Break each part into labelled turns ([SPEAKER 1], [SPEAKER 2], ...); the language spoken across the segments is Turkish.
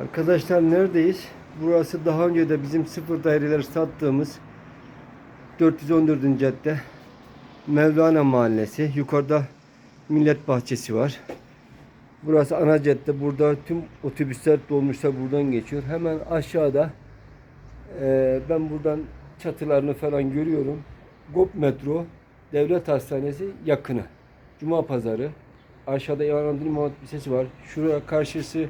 [SPEAKER 1] Arkadaşlar neredeyiz? Burası daha önce de bizim sıfır daireleri sattığımız 414. cadde Mevlana Mahallesi. Yukarıda Millet Bahçesi var. Burası ana cadde. Burada tüm otobüsler dolmuşlar buradan geçiyor. Hemen aşağıda eee, ben buradan çatılarını falan görüyorum. GOP Metro Devlet Hastanesi yakını. Cuma pazarı. Aşağıda Anadolu İmam Hatip Lisesi var. Şuraya karşısı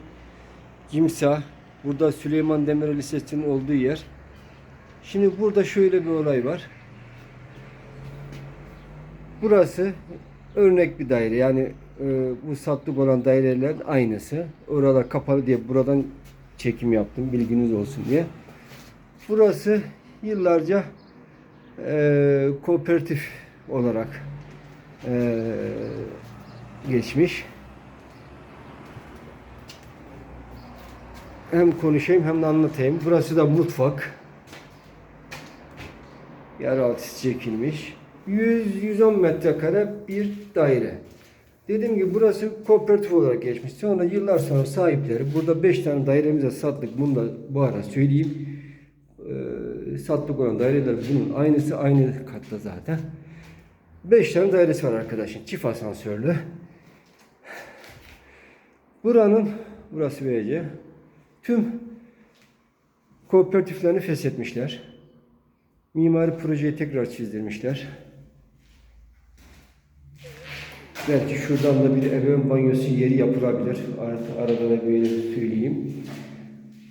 [SPEAKER 1] Kimsa. Burada Süleyman Demirel Lisesi'nin olduğu yer. Şimdi burada şöyle bir olay var. Burası örnek bir daire. Yani e, bu sattık olan dairelerin aynısı. Oralar kapalı diye buradan çekim yaptım. Bilginiz olsun diye. Burası yıllarca e, kooperatif olarak e, geçmiş. Hem konuşayım hem de anlatayım. Burası da mutfak. Yeraltı çekilmiş. 100-110 metrekare bir daire. Dediğim gibi burası kooperatif olarak geçmiş. Sonra yıllar sonra sahipleri burada 5 tane dairemize sattık. Bunu da bu ara söyleyeyim. Ee, sattık olan daireler bunun aynısı aynı katta zaten. 5 tane dairesi var arkadaşın. Çift asansörlü. Buranın burası BC. Tüm kooperatiflerini feshetmişler. Mimari projeyi tekrar çizdirmişler. Belki şuradan da bir ebeveyn banyosu yeri yapılabilir. Ar- Arada da böyle söyleyeyim.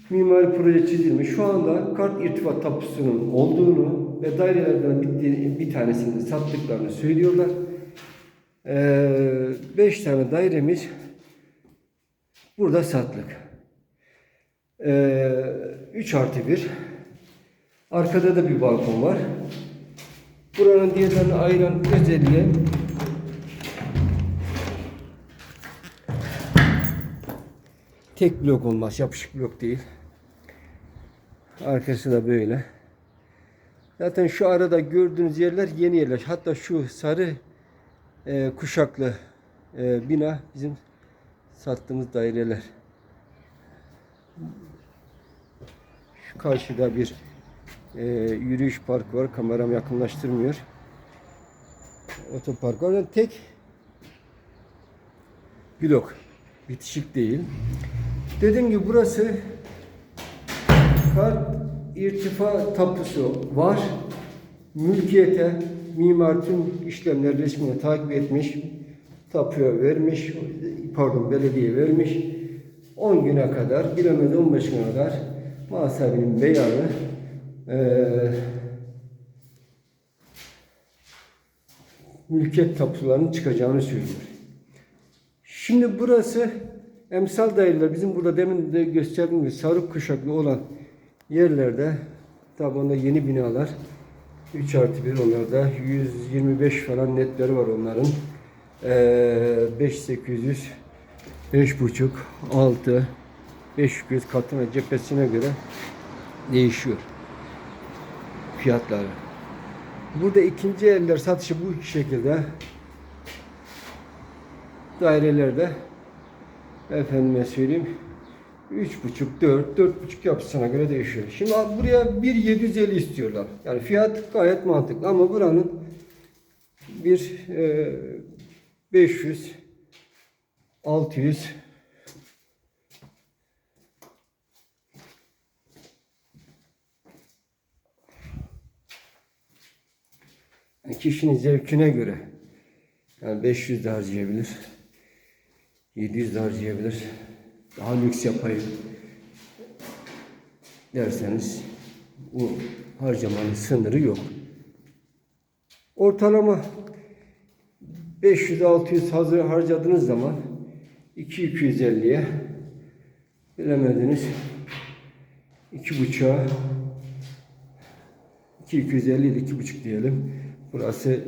[SPEAKER 1] Mimari proje çizilmiş. Şu anda kart irtibat tapusunun olduğunu ve dairelerden bir, tanesini sattıklarını söylüyorlar. 5 tane dairemiz burada satlık. 3 artı 1. Arkada da bir balkon var. Buranın diğerlerini ayıran özelliği tek blok olmaz. Yapışık blok değil. Arkası da böyle. Zaten şu arada gördüğünüz yerler yeni yerler. Hatta şu sarı e, kuşaklı e, bina bizim sattığımız daireler. Şu karşıda bir e, yürüyüş parkı var. Kameram yakınlaştırmıyor. Otopark var. Yani tek blok. Bitişik değil. Dediğim gibi burası kart irtifa tapusu var. Mülkiyete mimar tüm işlemler resmini takip etmiş. Tapuya vermiş. Pardon belediye vermiş. 10 güne kadar, bilemedi 15 güne kadar muhasebinin beyanı eee mülkiyet tapularının çıkacağını söylüyor. Şimdi burası emsal daireler bizim burada demin de gösterdiğim gibi sarı kuşaklı olan yerlerde tabi onda yeni binalar 3 artı 1 onlarda 125 falan netleri var onların. Ee, 5800 5,5 6 500 katına cephesine göre değişiyor fiyatları. Burada ikinci eller satışı bu şekilde dairelerde efendime söyleyeyim 3,5 4 4,5 yapısına göre değişiyor. Şimdi buraya 1,750 istiyorlar. Yani fiyat gayet mantıklı ama buranın bir e, 500 600 Yani kişinin zevkine göre yani 500 de harcayabilir. 700 de harcayabilir. Daha lüks yapayım derseniz bu harcamanın sınırı yok. Ortalama 500-600 hazır harcadığınız zaman 2-250'ye bilemediniz 2.5'a 250 ile 2.5 diyelim. Burası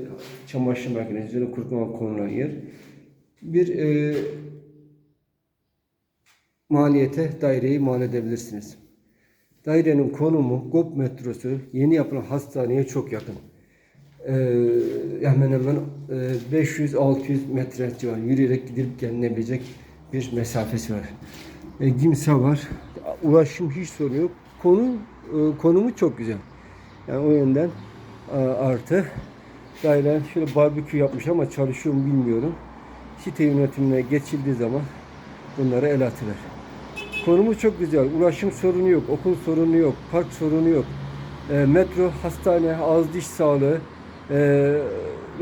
[SPEAKER 1] çamaşır makinesi, üzerine kurutma konulan yer. Bir e, maliyete daireyi mal edebilirsiniz. Dairenin konumu GOP metrosu yeni yapılan hastaneye çok yakın. Ee, hemen hemen e, 500-600 metre civarı yürüyerek gidip gelinebilecek bir mesafesi var. E, Gimsa var. ulaşım hiç sorun yok. Konu e, konumu çok güzel. Yani o yönden e, artı daire şöyle barbekü yapmış ama çalışıyor mu bilmiyorum. Site yönetimine geçildiği zaman bunlara el atılır. Konumu çok güzel. Ulaşım sorunu yok, okul sorunu yok, park sorunu yok. E, metro, hastane, ağız diş sağlığı e,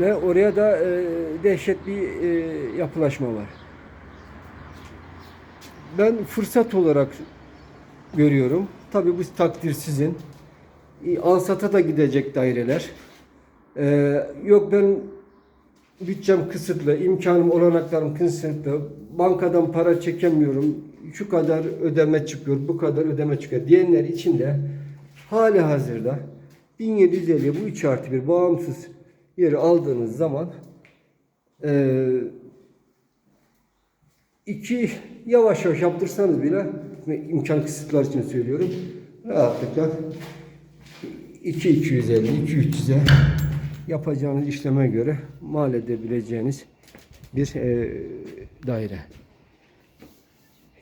[SPEAKER 1] ve oraya da e, dehşet bir e, yapılaşma var. Ben fırsat olarak görüyorum. Tabii bu takdir sizin. Alsat'a da gidecek daireler. Ee, yok ben bütçem kısıtlı, imkanım, olanaklarım kısıtlı, bankadan para çekemiyorum, şu kadar ödeme çıkıyor, bu kadar ödeme çıkıyor diyenler için de hali hazırda 1750 bu 3 artı 1 bağımsız yeri aldığınız zaman eee iki yavaş yavaş yaptırsanız bile imkan kısıtlar için söylüyorum rahatlıkla 2 250 2 300'e yapacağınız işleme göre mal edebileceğiniz bir e, daire.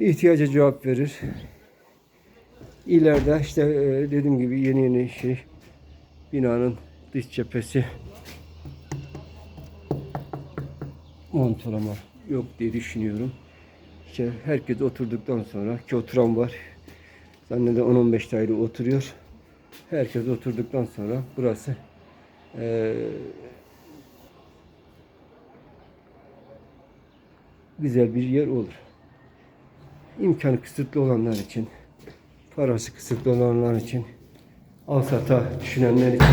[SPEAKER 1] İhtiyaca cevap verir. İleride işte e, dediğim gibi yeni yeni şey binanın dış cephesi montolama yok diye düşünüyorum. İşte herkes oturduktan sonra ki oturan var. Zannederim 10-15 daire oturuyor. Herkes oturduktan sonra burası eee güzel bir yer olur. İmkanı kısıtlı olanlar için, parası kısıtlı olanlar için, alsata düşünenler için,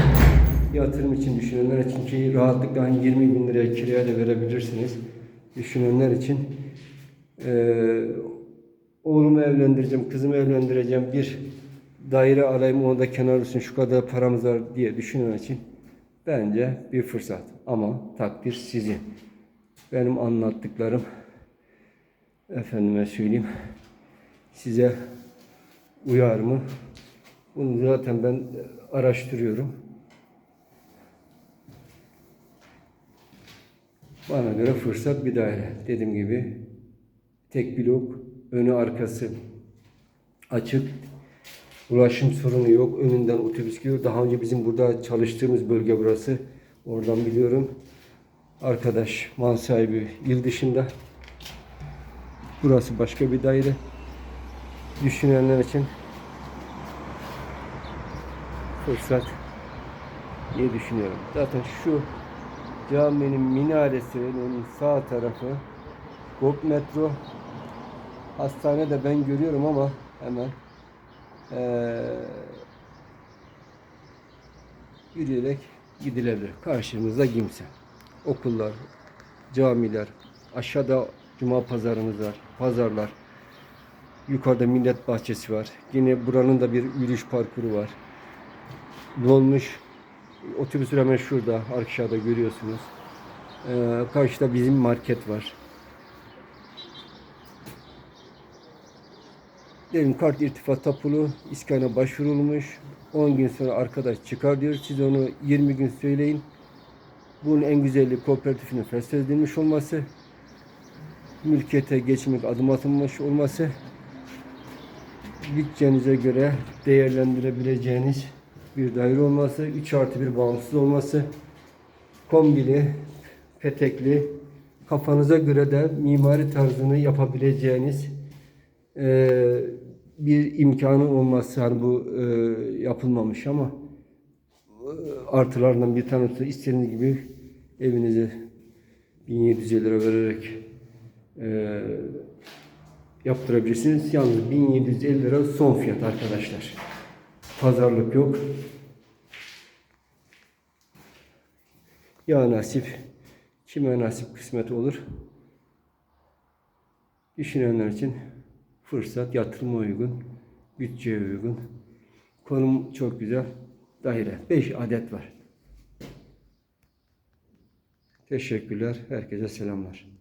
[SPEAKER 1] yatırım için düşünenler için ki rahatlıkla hani 20 bin liraya kiraya da verebilirsiniz. Düşünenler için eee oğlumu evlendireceğim, kızımı evlendireceğim bir daire alayım onu da kenar olsun şu kadar paramız var diye düşünen için bence bir fırsat. Ama takdir sizin. Benim anlattıklarım efendime söyleyeyim size uyar mı? Bunu zaten ben araştırıyorum. Bana göre fırsat bir daire. Dediğim gibi tek blok, önü arkası açık. Ulaşım sorunu yok. Önünden otobüs gidiyor. Daha önce bizim burada çalıştığımız bölge burası. Oradan biliyorum. Arkadaş, mal sahibi yıl dışında. Burası başka bir daire. Düşünenler için fırsat diye düşünüyorum. Zaten şu caminin minaresinin sağ tarafı GOP metro hastane de ben görüyorum ama hemen eee yürüyerek gidilebilir. Karşımızda Gimse. Okullar, camiler, aşağıda cuma pazarımız var, pazarlar. Yukarıda millet bahçesi var. Yine buranın da bir yürüyüş parkuru var. Dolmuş otobüs hemen şurada aşağıda görüyorsunuz. Ee, karşıda bizim market var. Dedim kart irtifat tapulu, iskana başvurulmuş. 10 gün sonra arkadaş çıkar diyor. Siz onu 20 gün söyleyin. Bunun en güzelliği kooperatifinin feshedilmiş olması. Mülkiyete geçmek adım atılmış olması. Bütçenize göre değerlendirebileceğiniz bir daire olması. 3 artı bir bağımsız olması. Kombili, petekli, kafanıza göre de mimari tarzını yapabileceğiniz e, bir imkanı olması hani bu e, yapılmamış ama e, artılarından bir tanesi istediğiniz gibi evinize 1750 lira vererek e, yaptırabilirsiniz. Yalnız 1750 lira son fiyat arkadaşlar. Pazarlık yok. Ya nasip kime nasip kısmet olur. Düşünenler için fırsat yatırıma uygun, bütçeye uygun. Konum çok güzel. Daire 5 adet var. Teşekkürler. Herkese selamlar.